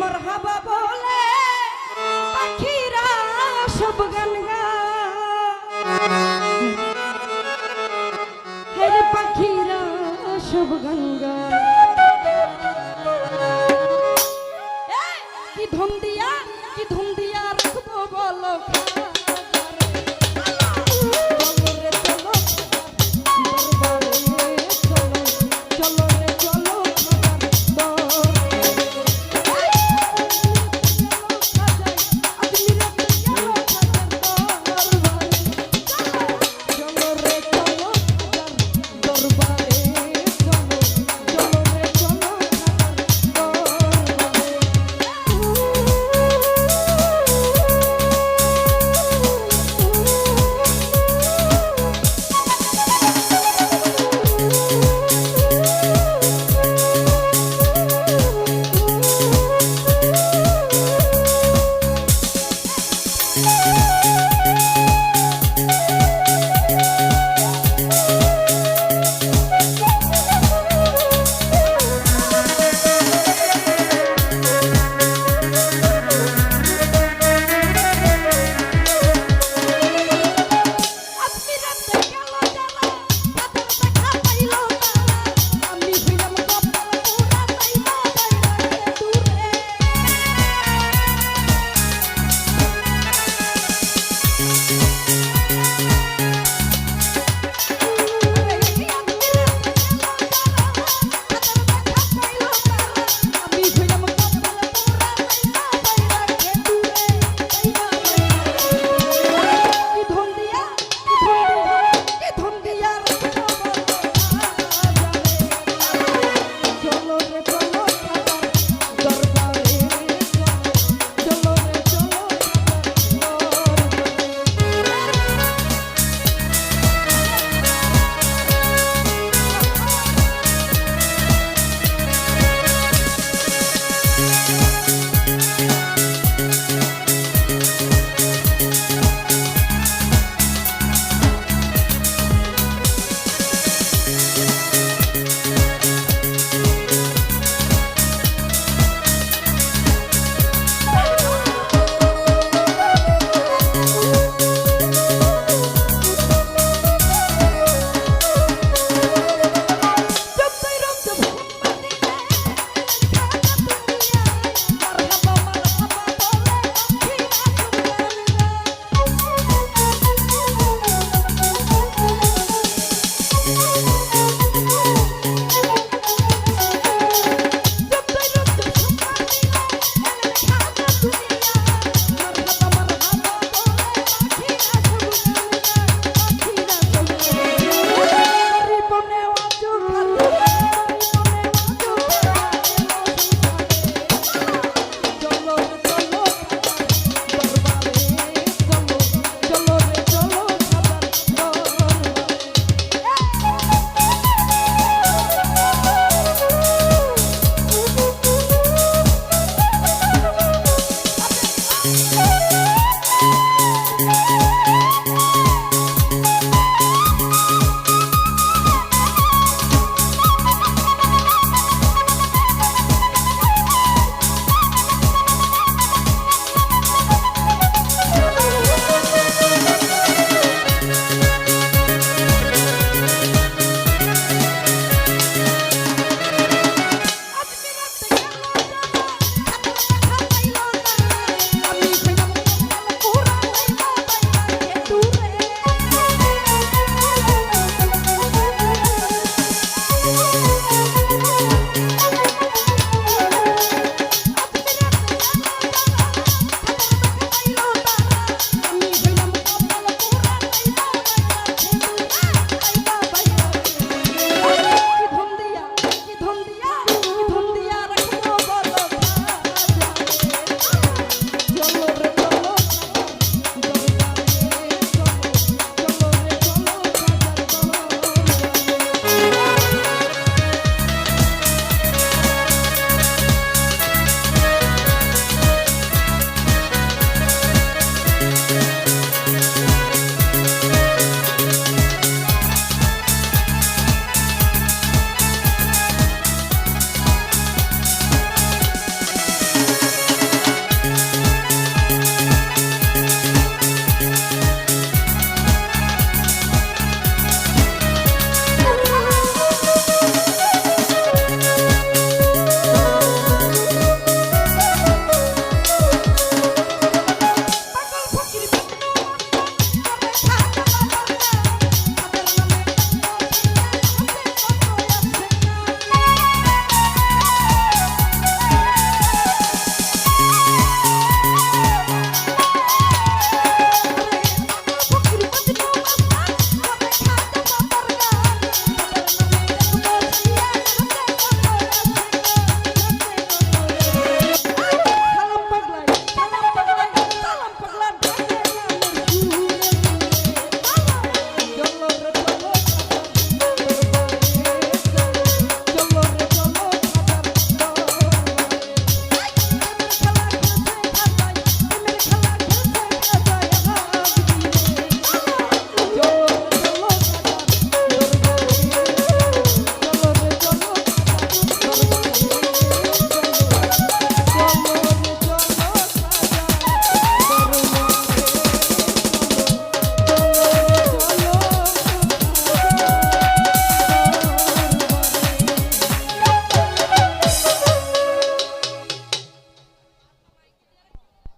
মর হাবা বলে, পাখিরা সব গান গায় পাখিরা সব গান কি ধুম দিয়া, কি ধুম দিয়া রাখব বলো খা।